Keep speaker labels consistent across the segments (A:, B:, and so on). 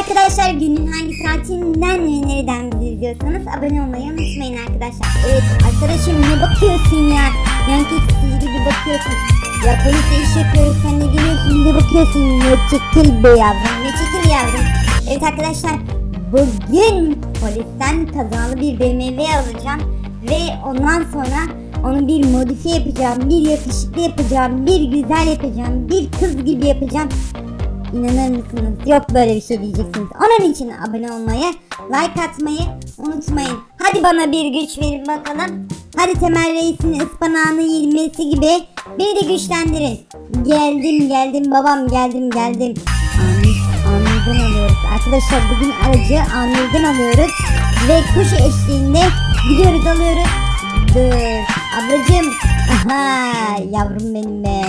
A: arkadaşlar günün hangi saatinden ve nereden bizi izliyorsanız abone olmayı unutmayın arkadaşlar. Evet arkadaşım ne bakıyorsun ya? Yankı kızı gibi bakıyorsun. Ya polisle iş yapıyoruz sen ne geliyorsun ne bakıyorsun ne çekil be yavrum ne çekil yavrum. Evet arkadaşlar bugün polisten kazalı bir BMW alacağım. Ve ondan sonra onu bir modifiye yapacağım, bir yakışıklı yapacağım, bir güzel yapacağım, bir kız gibi yapacağım. İnanır mısınız? Yok böyle bir şey diyeceksiniz. Onun için abone olmayı, like atmayı unutmayın. Hadi bana bir güç verin bakalım. Hadi Temel Reis'in ıspanağını yemesi gibi beni güçlendirin. Geldim geldim babam geldim geldim. Amir, Amir'den alıyoruz. Arkadaşlar bugün aracı Amir'den alıyoruz. Ve kuş eşliğinde gidiyoruz alıyoruz. Dur. Ablacım. Aha yavrum benim be.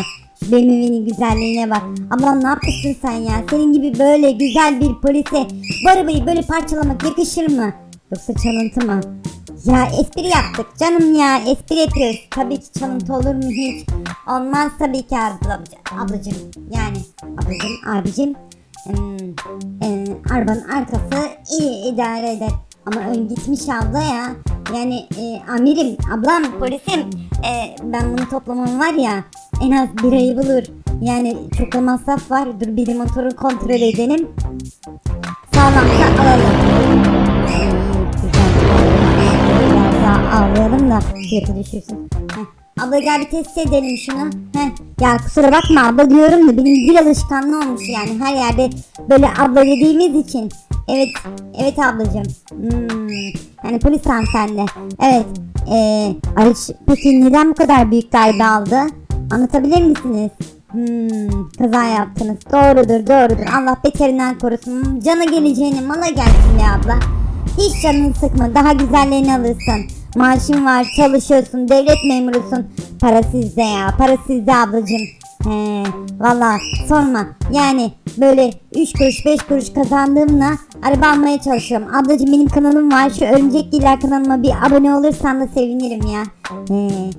A: BMW'nin güzelliğine bak. Ablam ne yapmışsın sen ya? Senin gibi böyle güzel bir polise bu arabayı böyle parçalamak yakışır mı? Yoksa çalıntı mı? Ya espri yaptık canım ya espri yapıyoruz. Tabii ki çalıntı olur mu hiç? Olmaz tabii ki ablacım. Ablacım yani ablacım abicim. Hmm, e, arabanın arkası iyi idare eder. Ama ön gitmiş abla ya. Yani e, amirim, ablam, polisim. E, ben bunu toplamam var ya en az bir ayı bulur. Yani çok da masraf var. Dur bir motoru kontrol edelim. Sağlamsa alalım. Biraz daha ağlayalım da fiyatı düşürsün. Heh. Abla gel bir test edelim şunu. Heh. Ya kusura bakma abla diyorum da benim dil alışkanlığı olmuş yani her yerde böyle abla dediğimiz için. Evet, evet ablacığım. Hmm. Yani polis hanımefendi. Evet. Ee, araç peki neden bu kadar büyük darbe aldı? Anlatabilir misiniz? Hmm, kaza yaptınız. Doğrudur, doğrudur. Allah beterinden korusun. Cana geleceğine mala gelsin be abla. Hiç canını sıkma. Daha güzellerini alırsın. Maaşın var, çalışıyorsun, devlet memurusun. Para sizde ya, para sizde ablacığım. He, valla sorma. Yani böyle 3 kuruş 5 kuruş kazandığımla araba almaya çalışıyorum. Ablacığım benim kanalım var. Şu Örümcek Giler kanalıma bir abone olursan da sevinirim ya. He,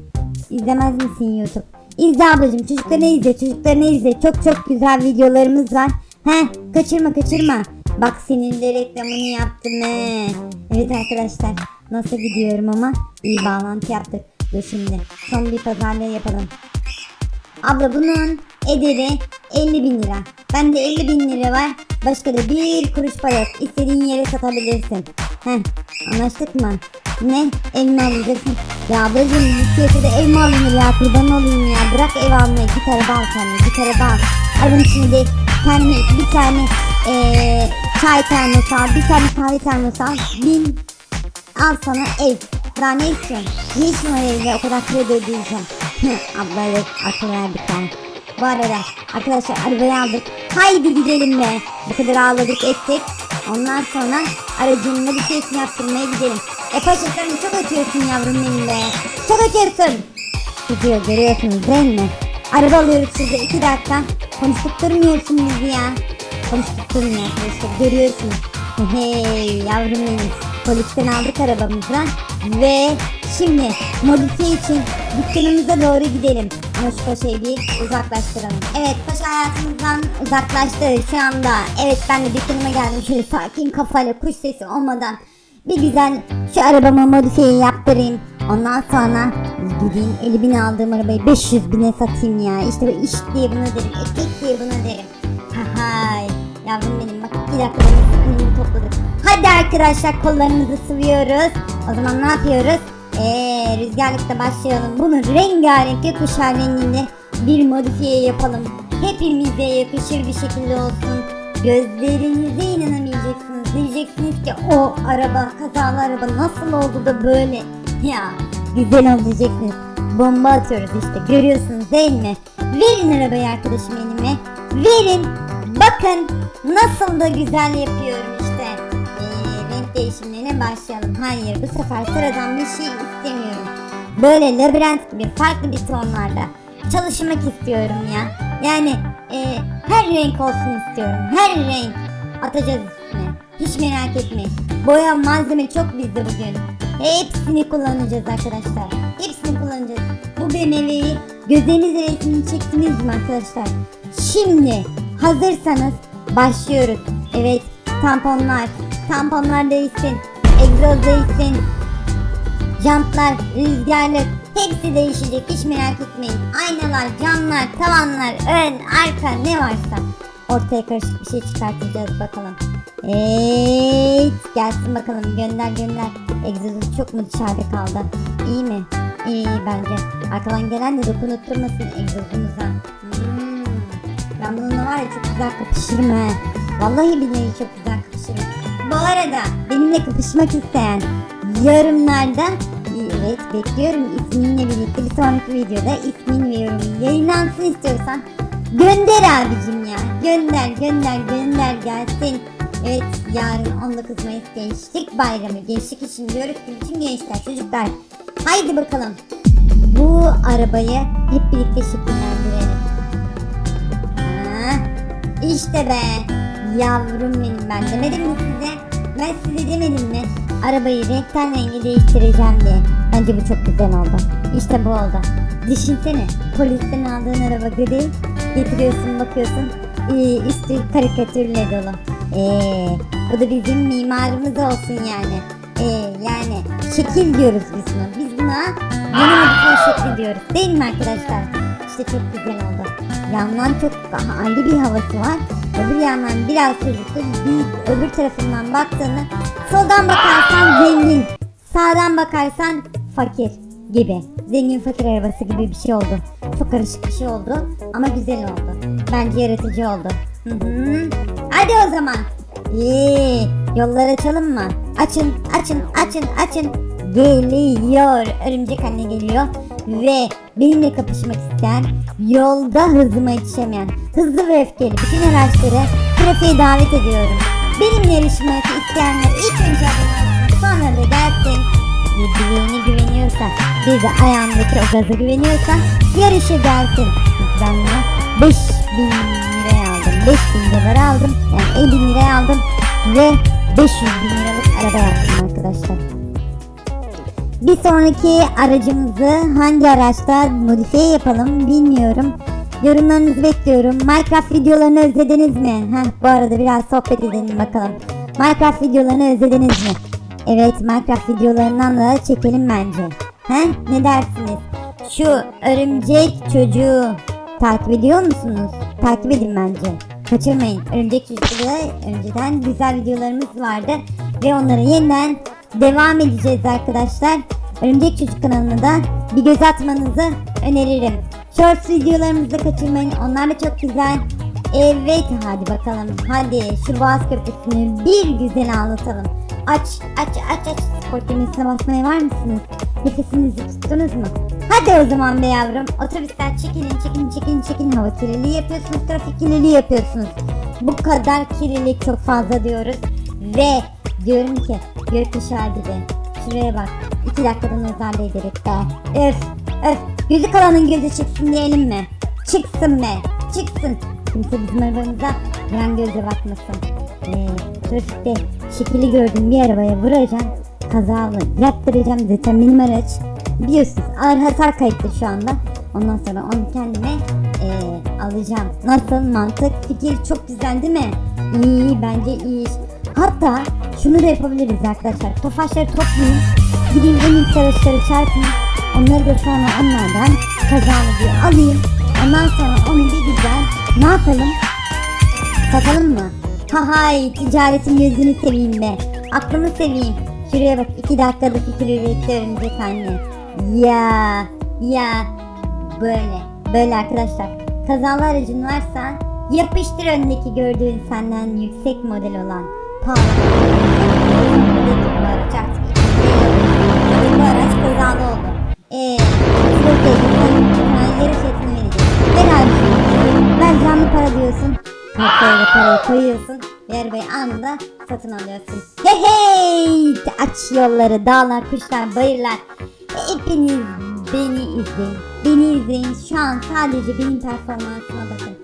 A: izlemez misin YouTube? İzle ablacığım çocuklarını izle çocuklarını izle çok çok güzel videolarımız var. He kaçırma kaçırma. Bak senin de reklamını yaptım he. Evet arkadaşlar nasıl gidiyorum ama iyi bağlantı yaptık. Dur şimdi son bir pazarlığı yapalım. Abla bunun ederi 50 bin lira. Bende 50 bin lira var. Başka da bir kuruş para yok. İstediğin yere satabilirsin. Heh anlaştık mı? Ne? Ev mi alacaksın? Ya ablacığım bu piyasada ev mi alınır ya? Kurban olayım ya. Bırak ev almayı. Git araba al kendine. Git araba al. Arabanın içinde kendine bir tane eee çay termosu al. Bir tane kahve termosu al. Bin Al sana ev. Daha ne istiyorsun? Ne işin evde o kadar kredi ödeyeceğim. Abla evet akıl verdik ben. Bu arada arkadaşlar arabayı aldık. Haydi gidelim be. Bu kadar ağladık ettik. Ondan sonra aracın modifiyesini yaptırmaya gidelim. E paşa sen çok ötüyorsun yavrum benim be. Çok ötüyorsun. Gidiyor görüyorsunuz değil mi? Araba alıyoruz şurada iki dakika. Konuşup durmuyorsun bizi ya. Konuşup durmuyor arkadaşlar görüyorsunuz. Hey yavrum benim. Polisten aldık arabamızı ve şimdi modifiye için dükkanımıza doğru gidelim. Ama şu paşayı bir uzaklaştıralım. Evet paşa hayatımızdan uzaklaştı şu anda. Evet ben de dükkanıma geldim şöyle sakin kafayla kuş sesi olmadan. Bir güzel şu arabama modifiye yaptırayım. Ondan sonra gideyim 50 bin aldığım arabayı 500 bine satayım ya. İşte bu iş diye buna derim, ekmek diye buna derim. Hay yavrum benim bak bir dakika topladık. Hadi arkadaşlar kollarımızı sıvıyoruz. O zaman ne yapıyoruz? Eee rüzgarlıkta başlayalım. Bunu rengarenk gökkuşağı renginde bir modifiye yapalım. Hepimize yakışır bir şekilde olsun. Gözlerinize inanamayacaksınız. Diyeceksiniz ki o araba, kazalı araba nasıl oldu da böyle? Ya güzel oldu diyeceksiniz. Bomba atıyoruz işte görüyorsunuz değil mi? Verin arabayı arkadaşım elime. Verin. Bakın nasıl da güzel yapıyorum renk değişimlerine başlayalım. Hayır bu sefer sıradan bir şey istemiyorum. Böyle labirent gibi farklı bir tonlarda çalışmak istiyorum ya. Yani e, her renk olsun istiyorum. Her renk atacağız üstüne. Hiç merak etmeyin. Boya malzeme çok bizde bugün. Hepsini kullanacağız arkadaşlar. Hepsini kullanacağız. Bu BMW'yi gözlerinizle resmini çektiniz mi arkadaşlar? Şimdi hazırsanız başlıyoruz. Evet tamponlar, tamponlar değişsin, egzoz değişsin, jantlar, rüzgarlık hepsi değişecek hiç merak etmeyin. Aynalar, camlar, tavanlar, ön, arka ne varsa ortaya karışık bir şey çıkartacağız bakalım. Evet gelsin bakalım gönder gönder. Egzozu çok mu dışarıda kaldı? İyi mi? İyi bence. Arkadan gelen de dokunutturmasın egzozumuza. Hmm. Ben bununla var ya çok güzel kapışırım he. Vallahi billahi çok güzel kapışırım. Bu arada benimle kapışmak isteyen yorumlarda evet bekliyorum isminle birlikte bir sonraki videoda ismin ve yorumun yayınlansın istiyorsan gönder abicim ya gönder gönder gönder gelsin. Evet yarın 19 Mayıs Gençlik Bayramı. Gençlik için diyoruz ki bütün gençler çocuklar haydi bakalım bu arabayı hep birlikte şekillendirelim. Ha, işte be. Yavrum benim ben demedim mi size? Ben size demedim mi? Arabayı renkten renge değiştireceğim diye. Bence bu çok güzel oldu. İşte bu oldu. Düşünsene polisten aldığın araba gri getiriyorsun bakıyorsun ee, üstü karikatürle dolu. Ee, bu da bizim mimarımız olsun yani. Ee, yani şekil diyoruz biz buna. Biz buna yeni modifiye şekli diyoruz. Değil mi arkadaşlar? İşte çok güzel oldu. Yandan çok ayrı bir havası var. Öbür yandan biraz çocuklu. Bir öbür tarafından baktığında soldan bakarsan zengin. Sağdan bakarsan fakir gibi. Zengin fakir arabası gibi bir şey oldu. Çok karışık bir şey oldu ama güzel oldu. Bence yaratıcı oldu. Hadi o zaman. İyi. Yolları açalım mı? Açın, açın, açın, açın. Geliyor. Örümcek anne geliyor. Ve benimle kapışmak isteyen, yolda hızıma yetişemeyen, hızlı ve öfkeli bütün araçları trafiğe davet ediyorum. Benimle yarışmak isteyenler ilk önce abone olsun, sonra da gelsin. Birbirine güveniyorsa, bir de ayağındaki o gaza güveniyorsa yarışa gelsin. Ben bunu 5000 liraya aldım. 5000 dolara aldım. Yani 50 bin liraya aldım. Ve 500 bin liralık araba yaptım arkadaşlar. Bir sonraki aracımızı hangi araçta modifiye yapalım bilmiyorum. Yorumlarınızı bekliyorum. Minecraft videolarını özlediniz mi? Heh, bu arada biraz sohbet edelim bakalım. Minecraft videolarını özlediniz mi? Evet Minecraft videolarından da çekelim bence. He? Ne dersiniz? Şu örümcek çocuğu takip ediyor musunuz? Takip edin bence. Kaçırmayın. Örümcek çocukları önceden güzel videolarımız vardı. Ve onlara yeniden devam edeceğiz arkadaşlar. Örümcek Çocuk kanalına da bir göz atmanızı öneririm. Shorts videolarımızı da kaçırmayın. Onlar da çok güzel. Evet hadi bakalım. Hadi şu Boğaz Köprüsü'nü bir güzel anlatalım. Aç aç aç aç. Spor kemerine basmaya var mısınız? Nefesinizi tuttunuz mu? Hadi o zaman be yavrum. Otobüsler çekilin çekilin çekilin çekilin. Hava kirliliği yapıyorsunuz. Trafik kirliliği yapıyorsunuz. Bu kadar kirlilik çok fazla diyoruz. Ve diyorum ki gökkuşağı gibi. Şuraya bak. İki dakikada nazar değdirip be. Öf öf. Gözü kalanın gözü çıksın diyelim mi? Çıksın be. Çıksın. Kimse bizim arabamıza yan gözle bakmasın. Ee, trafikte şekili gördüğüm bir arabaya vuracağım. Kazalı yaptıracağım zaten benim araç. Biliyorsunuz ağır hasar kayıtlı şu anda. Ondan sonra onu kendime ee, alacağım. Nasıl mantık fikir çok güzel değil mi? İyi bence iyi. Hatta şunu da yapabiliriz arkadaşlar. Tofaşları toplayayım. Gideyim en büyük araçları çarpayım. Onları da sonra onlardan kazalı diye alayım. Ondan sonra onu bir güzel ne yapalım? Satalım mı? Ha ticaretin gözünü seveyim be. Aklımı seveyim. Şuraya bak iki dakikada fikir üretti örümcek anne. Ya ya böyle böyle arkadaşlar. Kazalı aracın varsa yapıştır öndeki gördüğün senden yüksek model olan pahalı anında satın alıyorsun. Hey hey! Aç yolları, dağlar, kuşlar, bayırlar. Hepiniz beni izleyin. Beni izleyin. Şu an sadece benim performansıma bakın.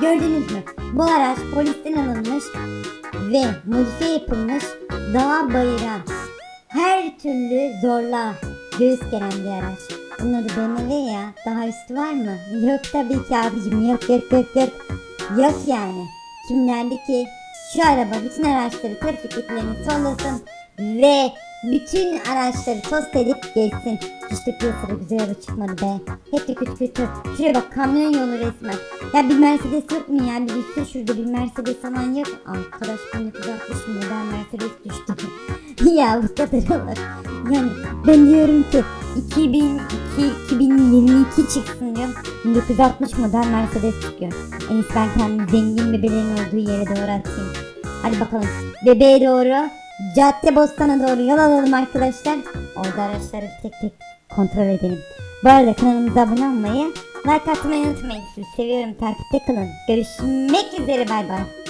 A: Gördünüz mü? Bu araç polisten alınmış ve modifiye yapılmış dağa bayıra her türlü zorla göğüs gelen bir araç. Bunun adı BMW ya. Daha üstü var mı? Yok tabii ki abicim. Yok yok yok yok. Yok yani. Kim derdi ki Şu araba bütün araçları trafik eklerini sollasın ve bütün araçları tost edip geçsin. İşte piyasada güzel araba çıkmadı be. Hep de kötü kötü. Şuraya bak kamyon yolu resmen. Ya bir Mercedes yok mu ya? Bir düşse şurada bir Mercedes falan yok. Arkadaş 1960 model Mercedes düştü. ya bu kadar olur. Yani ben diyorum ki 2002 2022 çıksın diyorum. 1960 model Mercedes çıkıyor. En iyisi ben kendimi zengin bebelerin olduğu yere doğru atayım. Hadi bakalım. Bebeğe doğru Cadde Bostan'a doğru yol alalım arkadaşlar. Orada araçları tek tek kontrol edelim. Bu arada kanalımıza abone olmayı, like atmayı unutmayın. Sizi seviyorum. Takipte kalın. Görüşmek üzere. Bay bay.